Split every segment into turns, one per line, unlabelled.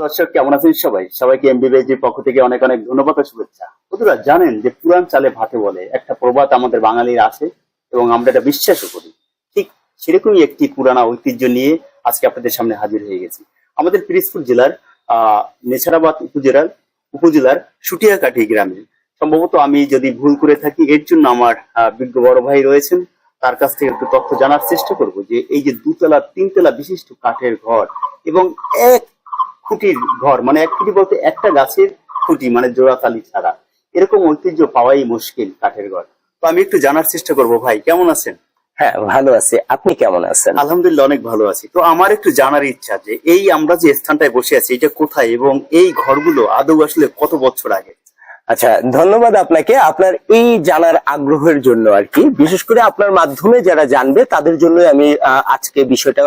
দর্শক, কেমন আছেন সবাই? সবাইকে এমবিবিএসজির পক্ষ থেকে অনেক অনেক ধন্যবাদ শুভেচ্ছা। বন্ধুরা, জানেন যে পুরান চালে ভাতে বলে, একটা প্রবাদ আমাদের বাঙালির আছে এবং আমরা এটা বিশ্বাসও করি। ঠিক সেরকমই একটি পুরানা ঐতিহ্য নিয়ে আজকে আপনাদের সামনে হাজির হয়ে গেছি। আমাদের পিরিজপুর জেলার আহ নেছারাবাদ উপজেলার উপজেলার সুটিয়াকাঠি গ্রামে। সম্ভবত আমি যদি ভুল করে থাকি, এর জন্য আমার বিজ্ঞ বড় ভাই রয়েছেন। তার কাছ থেকে একটু তথ্য জানার চেষ্টা করব যে, এই যে দুতলা, তিনতলা বিশিষ্ট কাঠের ঘর এবং এক খুঁটির ঘর মানে এক খুঁটি বলতে একটা গাছের খুঁটি মানে জোড়াতালি ছাড়া। এরকম ঐতিহ্য পাওয়াই মুশকিল কাঠের ঘর। তো আমি একটু জানার চেষ্টা করব ভাই কেমন আছেন?
হ্যাঁ ভালো আছে। আপনি কেমন আছেন?
আলহামদুলিল্লাহ অনেক ভালো আছি। তো আমার একটু জানার ইচ্ছা যে এই আমরা যে স্থানটায় বসে আছি এটা কোথায়? এবং এই ঘরগুলো আদৌ আসলে কত বছর আগে?
আচ্ছা ধন্যবাদ আপনাকে। আপনার এই জানার আগ্রহের জন্য আর কি। বিশেষ করে আপনার মাধ্যমে যারা জানবে তাদের জন্য আমি আজকে বিষয়টা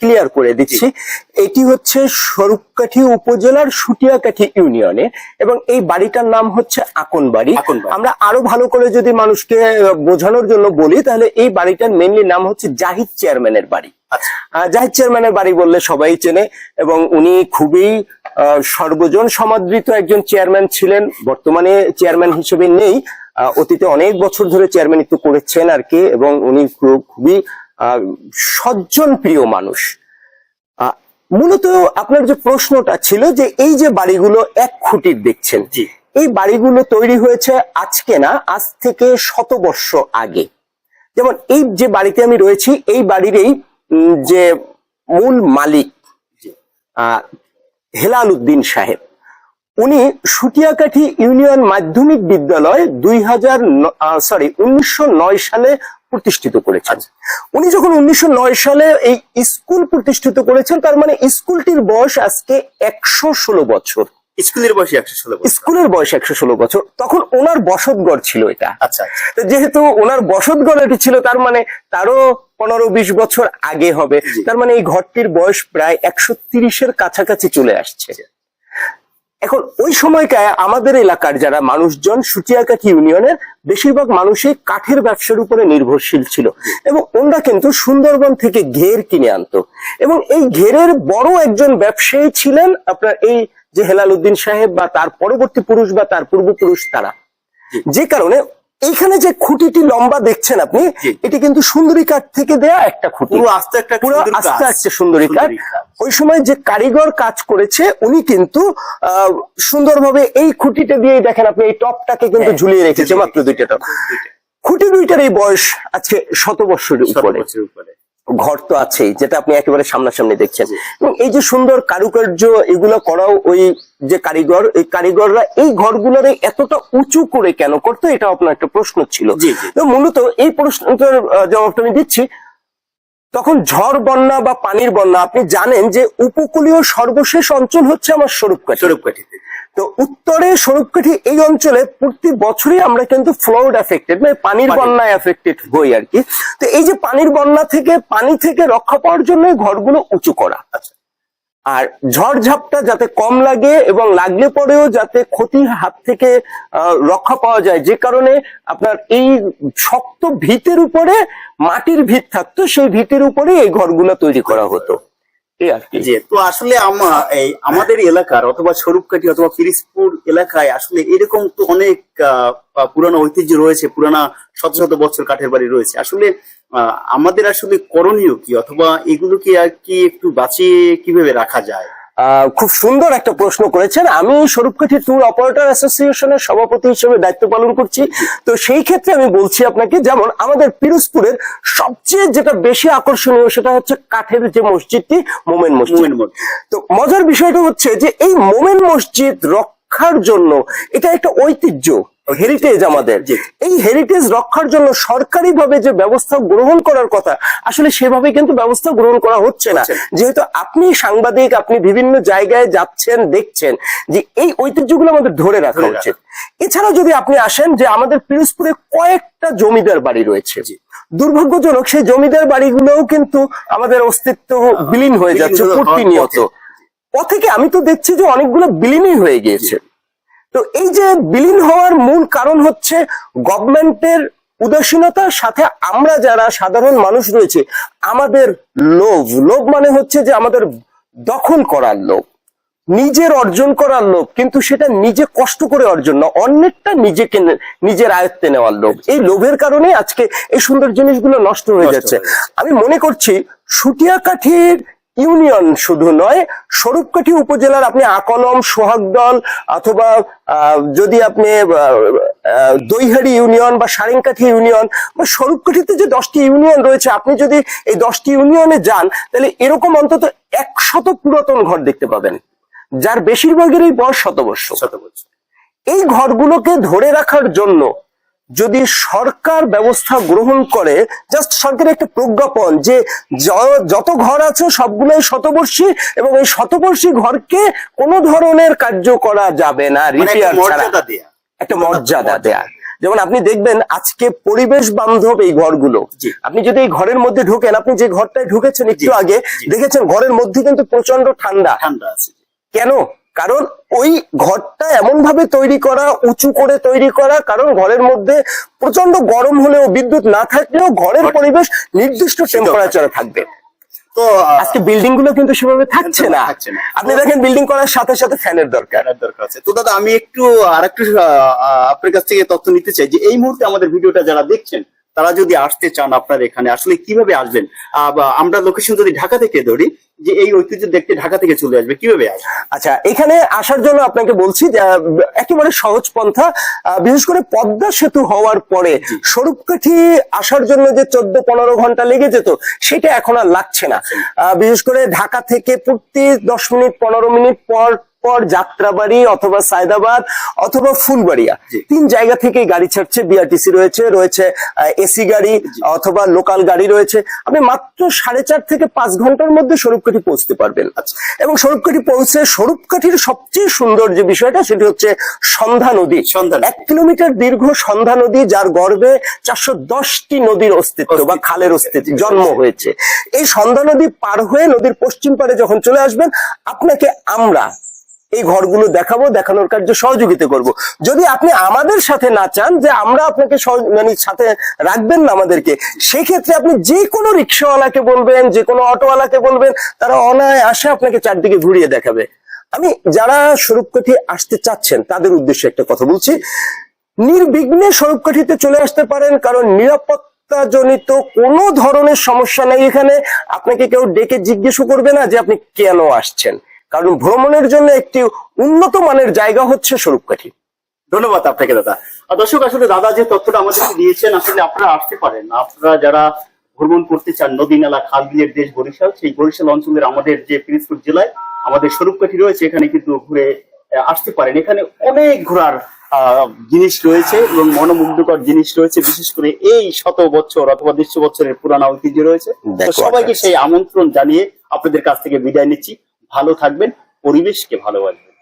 ক্লিয়ার করে দিচ্ছি। এটি হচ্ছে স্বরূপকাঠি উপজেলার সুটিয়াকাঠি ইউনিয়নে এবং এই বাড়িটার নাম হচ্ছে আকনবাড়ি।
আকনবাড়ি।
আমরা আরও ভালো করে যদি মানুষকে বোঝানোর জন্য বলি তাহলে এই বাড়িটার মেনলি নাম হচ্ছে জাহিদ চেয়ারম্যানের বাড়ি।
আচ্ছা।
জাহিদ চেয়ারম্যানের বাড়ি বললে সবাই চেনে এবং উনি খুবই সর্বজন সমাদৃত একজন চেয়ারম্যান ছিলেন। বর্তমানে চেয়ারম্যান হিসেবে নেই। অতীতে অনেক বছর ধরে চেয়ারম্যানিত্ব করেছেন আর কি এবং উনি খুবই সজ্জন প্রিয় মানুষ। মূলত আপনার যে প্রশ্নটা ছিল যে এই যে বাড়িগুলো এক খুঁটির দেখছেন
জি।
এই বাড়িগুলো তৈরি হয়েছে আজকে না আজ থেকে শত বর্ষ আগে। যেমন এই যে বাড়িতে আমি রয়েছি এই বাড়িরই উম, যে মূল মালিক আহ, হেলাল উদ্দিন সাহেব। উনি সুটিয়াকাঠি ইউনিয়ন মাধ্যমিক বিদ্যালয় দুই হাজার সরি উনিশশো নয় সালে প্রতিষ্ঠিত করেছেন। উনি যখন উনিশশো নয় সালে এই স্কুল প্রতিষ্ঠিত করেছেন, তার মানে স্কুলটির বয়স আজকে একশো ষোলো বছর।
স্কুলের বয়সী একশো ষোলো
স্কুলের বয়স একশো ষোলো বছর। তখন ওনার বসতঘর ছিল এটা।
আচ্ছা আচ্ছা।
তো যেহেতু ওনার বসতঘর এটি ছিল তার মানে তারও পনেরো বিশ বছর আগে হবে। তার মানে এই ঘরটির বয়স প্রায় একশো তিরিশের কাছাকাছি চলে আসছে। এখন ওই সময়কায় আমাদের এলাকার যারা মানুষজন সুচিয়াকাঠি ইউনিয়নের বেশিরভাগ মানুষই কাঠের ব্যবসার উপরে নির্ভরশীল ছিল। এবং ওনারা কিন্তু সুন্দরবন থেকে ঘের কিনে আনতো। এবং এই ঘেরের বড় একজন ব্যবসায়ী ছিলেন আপনার এই যে হেলাল উদ্দিন সাহেব বা তার পরবর্তী পুরুষ বা তার পূর্বপুরুষ তারা। যে কারণে এইখানে যে খুঁটিটি লম্বা দেখছেন আপনি এটি কিন্তু সুন্দরী কাঠ থেকে দেয়া একটা খুঁটি।
পুরো আস্তে একটা
পুরো আস্তে। আস্তে সুন্দরী কাঠ। ওই সময় যে কারিগর কাজ করেছে উনি কিন্তু আহ, সুন্দরভাবে এই খুঁটিটা দিয়ে দেখেন আপনি এই টপটাকে কিন্তু
হ্যাঁ,
ঝুলিয়ে রেখেছে মাত্র দুইটা টপ। খুঁটি দুইটার এই বয়স আজকে শত
বছরের উপরে।
ঘর তো আছেই যেটা আপনি একেবারে সামনাসামনি দেখছেন। এবং এই যে সুন্দর কারুকার্য এগুলো করাও ওই যে কারিগর এই কারিগররা এই ঘরগুলোর এতটা উঁচু করে কেন করতো এটা আপনার একটা প্রশ্ন ছিল। মূলত এই প্রশ্নটার জবাবটা আমি দিচ্ছি তখন ঝড় বন্যা বা পানির বন্যা আপনি জানেন যে উপকূলীয় সর্বশেষ অঞ্চল হচ্ছে আমার স্বরূপকাঠি।
স্বরূপকাঠিতে।
তো উত্তরে স্বরূপকাঠি এই অঞ্চলে প্রতি বছরই আমরা কিন্তু ফ্লাউড এফেক্টেড মানে পানির
পানি।
বন্যায় এফেক্টেড হই আর কি। তো এই যে পানির বন্যা থেকে পানি থেকে রক্ষা পাওয়ার জন্য ঘরগুলো উঁচু করা।
আচ্ছা।
আর ঝড় ঝাপটা যাতে কম লাগে এবং লাগলে পরেও যাতে ক্ষতির হাত থেকে আহ, রক্ষা পাওয়া যায় যে কারণে আপনার এই শক্ত ভিতের উপরে মাটির ভিত থাকতো সেই ভিতের উপরে এই ঘরগুলো তৈরি করা হতো। এই আর কি।
তো আসলে আমা এই আমাদের এলাকার অথবা স্বরূপকাঠি অথবা পিরিসপুর এলাকায় আসলে এরকম তো অনেক পুরানো ঐতিহ্য রয়েছে, পুরানা শত শত বছর কাঠের বাড়ি রয়েছে। আসলে আমাদের আসলে করণীয় কি? অথবা এগুলোকে আর কি একটু বাঁচিয়ে কীভাবে রাখা যায়?
খুব সুন্দর একটা প্রশ্ন করেছেন। আমি স্বরূপকাঠি ট্যুর অপারেটর অ্যাসোসিয়েশনের সভাপতি হিসেবে দায়িত্ব পালন করছি। তো সেই ক্ষেত্রে আমি বলছি আপনাকে যেমন আমাদের পিরোজপুরের সবচেয়ে যেটা বেশি আকর্ষণীয় সেটা হচ্ছে কাঠের যে মসজিদটি মোমেন মসজিদ।
মোমেন মসজিদ।
তো মজার বিষয়টা হচ্ছে যে এই মোমেন মসজিদ রক্ষার জন্য এটা একটা ঐতিহ্য। হেরিটেজ আমাদের। এই হেরিটেজ রক্ষার জন্য সরকারি ভাবে যে ব্যবস্থা গ্রহণ করার কথা আসলে সেভাবে কিন্তু ব্যবস্থা গ্রহণ করা হচ্ছে না। যেহেতু আপনি সাংবাদিক আপনি বিভিন্ন জায়গায় যাচ্ছেন দেখছেন যে এই ঐতিহ্যগুলো আমাদের ধরে রাখা। উচিত। এছাড়াও যদি আপনি আসেন যে আমাদের পিরোজপুরে কয়েকটা জমিদার বাড়ি রয়েছে দুর্ভাগ্যজনক সেই জমিদার বাড়িগুলোও কিন্তু আমাদের অস্তিত্ব বিলীন হয়ে যাচ্ছে প্রতিনিয়ত।
পথে
আমি তো দেখছি যে অনেকগুলো বিলীনই হয়ে গিয়েছে। তো এই যে বিলীন হওয়ার মূল কারণ হচ্ছে গভর্নমেন্টের উদাসীনতার সাথে আমরা যারা সাধারণ মানুষ রয়েছে আমাদের লোভ। লোভ মানে হচ্ছে যে আমাদের দখল করার লোভ নিজের অর্জন করার লোভ কিন্তু সেটা নিজে কষ্ট করে অর্জন না অন্যেরটা নিজেকে নিজের আয়ত্তে নেওয়ার লোভ। এই লোভের কারণে আজকে এই সুন্দর জিনিসগুলো নষ্ট হয়ে যাচ্ছে। আমি মনে করছি সুটিয়াকাঠির ইউনিয়ন শুধু নয় স্বরূপকাঠি উপজেলার আপনি আকলম সোহাগদল অথবা যদি আপনি দৈহারি ইউনিয়ন বা সারেংকাঠি ইউনিয়ন বা স্বরূপকাঠিতে যে দশটি ইউনিয়ন রয়েছে আপনি যদি এই দশটি ইউনিয়নে যান তাহলে এরকম অন্তত একশত পুরাতন ঘর দেখতে পাবেন যার বেশিরভাগেরই বয়স
শতবর্ষ শতবর্ষ
এই ঘরগুলোকে ধরে রাখার জন্য যদি সরকার ব্যবস্থা গ্রহণ করে জাস্ট সরকারের একটা প্রজ্ঞাপন যে যত ঘর আছে সবগুলোই শতবর্ষী এবং এই শতবর্ষী ঘরকে কোনো ধরনের কার্য করা যাবে না
মানে একটা
রিপেয়ার ছাড়া।
মর্যাদা দেয়া।
একটা মর্যাদা দেয়া। যেমন আপনি দেখবেন আজকে পরিবেশ বান্ধব এই ঘরগুলো। আপনি যদি এই ঘরের মধ্যে ঢুকেন আপনি যে ঘরটায় ঢুকেছেন একটু আগে দেখেছেন ঘরের মধ্যে কিন্তু প্রচণ্ড ঠান্ডা।
ঠান্ডা আছে।
কেন? কারণ ওই ঘরটা এমন ভাবে তৈরি করা উঁচু করে তৈরি করা কারণ ঘরের মধ্যে প্রচণ্ড গরম হলেও বিদ্যুৎ না থাকলেও ঘরের পরিবেশ নির্দিষ্ট টেম্পারেচারে থাকবে।
তো
আজকে বিল্ডিংগুলো কিন্তু সেভাবে থাকছে না। আপনি দেখেন বিল্ডিং করার সাথে সাথে ফ্যানের দরকার।
দরকার আছে। তো দাদা আমি একটু আরেকটু আহ, আহ, আপনার কাছ থেকে তথ্য নিতে চাই যে এই মুহূর্তে আমাদের ভিডিওটা যারা দেখছেন তারা যদি আসতে চান আপনার এখানে আসলে কীভাবে আসবেন? আহ, আমরা লোকেশন যদি ঢাকা থেকে ধরি যে এই ঐতিহ্য দেখতে ঢাকা থেকে চলে আসবে। কীভাবে
আচ্ছা এখানে আসার জন্য আপনাকে বলছি একেবারে সহজ পন্থা আহ, বিশেষ করে পদ্মা সেতু হওয়ার পরে স্বরূপকাঠি আসার জন্য যে চোদ্দ পনেরো ঘণ্টা লেগে যেত সেটা এখন আর লাগছে না। আহ, বিশেষ করে ঢাকা থেকে প্রতি দশ মিনিট পনেরো মিনিট পর পর যাত্রাবাড়ি অথবা সায়দাবাদ অথবা ফুলবাড়িয়া। তিন জায়গা থেকে গাড়ি ছাড়ছে বিআরটিসি রয়েছে রয়েছে এসি গাড়ি অথবা লোকাল গাড়ি রয়েছে। আপনি মাত্র সাড়ে চার থেকে পাঁচ ঘণ্টার মধ্যে স্বরূপকাঠি পৌঁছতে পারবেন।
আচ্ছা।
এবং স্বরূপকাঠি পৌঁছে স্বরূপকাঠির সবচেয়ে সুন্দর যে বিষয়টা সেটি হচ্ছে সন্ধ্যা নদী।
সন্ধ্যা
এক কিলোমিটার দীর্ঘ সন্ধ্যা নদী যার গর্ভে চারশো দশটি নদীর অস্তিত্ব বা খালের অস্তিত্ব জন্ম হয়েছে। এই সন্ধ্যা নদী পার হয়ে নদীর পশ্চিম পারে যখন চলে আসবেন আপনাকে আমরা এই ঘরগুলো দেখাবো, দেখানোর কার্য সহযোগিতা করব। যদি আপনি আমাদের সাথে না চান, যে আমরা আপনাকে মানে সাথে রাখবেন না আমাদেরকে, সেক্ষেত্রে আপনি যে কোনো রিক্সাওয়ালাকে বলবেন যে কোনো অটোওয়ালাকে বলবেন, তারা অনায় আসে আপনাকে চারদিকে ঘুরিয়ে দেখাবে। আমি যারা স্বরূপকাঠি আসতে চাচ্ছেন, তাদের উদ্দেশ্যে একটা কথা বলছি। নির্বিঘ্নে স্বরূপকাঠিতে চলে আসতে পারেন, কারণ নিরাপত্তা জনিত কোনো ধরনের সমস্যা নেই এখানে। আপনাকে কেউ ডেকে জিজ্ঞেস করবে না যে আপনি কেন আসছেন। কারণ ভ্রমণের জন্য একটি উন্নত মানের জায়গা হচ্ছে স্বরূপকাঠি।
ধন্যবাদ আপনাকে দাদা। আর দর্শক আসলে দাদা যে তথ্যটা আমাদেরকে দিয়েছেন আসলে আপনারা আসতে পারেন। আপনারা যারা ভ্রমণ করতে চান নদী নালা খাল বিলের দেশ বরিশাল সেই বরিশাল অঞ্চলের আমাদের যে পিরিজপুর জেলায় আমাদের স্বরূপকাঠি রয়েছে এখানে কিন্তু ঘুরে আসতে পারেন। এখানে অনেক ঘোরার আহ, জিনিস রয়েছে এবং মনোমুগ্ধকর জিনিস রয়েছে। বিশেষ করে এই শত বছর অথবা দেড়শো বছরের পুরানো ঐতিহ্য রয়েছে। সবাইকে সেই আমন্ত্রণ জানিয়ে আপনাদের কাছ থেকে বিদায় নিচ্ছি। ভালো থাকবেন পরিবেশকে ভালোবাসবেন।